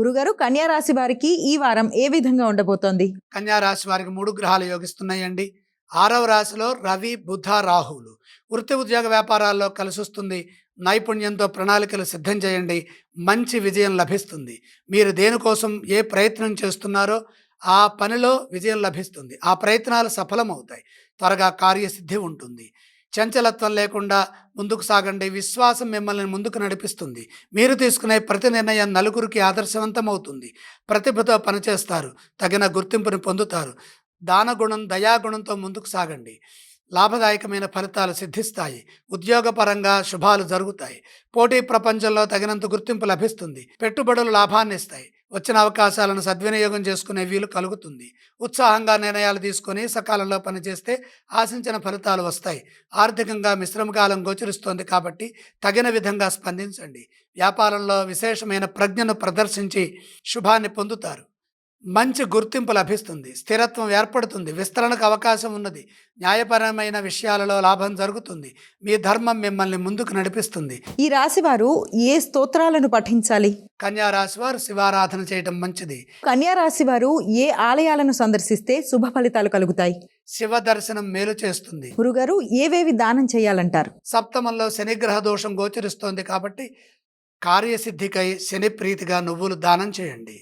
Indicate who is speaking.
Speaker 1: గురుగారు కన్యా రాశి వారికి ఈ వారం ఏ విధంగా ఉండబోతోంది?
Speaker 2: కన్యా రాశి వారికి మూడు గ్రహాలు యోగిస్తున్నాయండి. ఆరవ రాశిలో రవి బుధ రాహువులు వృత్తి ఉద్యోగ వ్యాపారాల్లో కలిసి వస్తుంది నైపుణ్యంతో ప్రణాళికలు సిద్ధం చేయండి. మంచి విజయం లభిస్తుంది. మీరు దేనికోసం ఏ ప్రయత్నం చేస్తున్నారో ఆ పనిలో విజయం లభిస్తుంది. ఆ ప్రయత్నాలు సఫలమవుతాయి. త్వరగా కార్యసిద్ధి ఉంటుంది. చంచలత్వం లేకుండా ముందుకు సాగండి. విశ్వాసం మిమ్మల్ని ముందుకు నడిపిస్తుంది. మీరు తీసుకునే ప్రతి నిర్ణయం నలుగురికి ఆదర్శవంతమవుతుంది. ప్రతిభతో పనిచేస్తారు. తగిన గుర్తింపుని పొందుతారు. దానగుణం దయాగుణంతో ముందుకు సాగండి. లాభదాయకమైన ఫలితాలు సిద్ధిస్తాయి. ఉద్యోగపరంగా శుభాలు జరుగుతాయి. పోటీ ప్రపంచంలో తగినంత గుర్తింపు లభిస్తుంది. పెట్టుబడులు లాభాన్ని ఇస్తాయి వచ్చిన అవకాశాలను సద్వినియోగం చేసుకునే వీలు కలుగుతుంది. ఉత్సాహంగా నిర్ణయాలు తీసుకొని సకాలంలో పనిచేస్తే ఆశించిన ఫలితాలు వస్తాయి. ఆర్థికంగా మిశ్రమకాలం గోచరిస్తోంది కాబట్టి తగిన విధంగా స్పందించండి. వ్యాపారంలో విశేషమైన ప్రజ్ఞను ప్రదర్శించి శుభాన్ని పొందుతారు. మంచి గుర్తింపు లభిస్తుంది స్థిరత్వం ఏర్పడుతుంది విస్తరణకు అవకాశం ఉన్నది న్యాయపరమైన విషయాలలో లాభం జరుగుతుంది మీ ధర్మం మిమ్మల్ని ముందుకు నడిపిస్తుంది.
Speaker 1: ఈ రాశి వారు ఏ స్తోత్రాలను పఠించాలి?
Speaker 2: కన్యా రాశి వారు శివారాధన చేయటం మంచిది.
Speaker 1: కన్యా రాశి వారు ఏ ఆలయాలను సందర్శిస్తే శుభ ఫలితాలు కలుగుతాయి?
Speaker 2: శివ దర్శనం మేలు చేస్తుంది.
Speaker 1: గురుగారు ఏవేవి దానం చేయాలంటారు?
Speaker 2: సప్తమంలో శనిగ్రహ దోషం గోచరిస్తోంది కాబట్టి కార్యసిద్ధికై శని ప్రీతిగా నువ్వులు దానం చేయండి.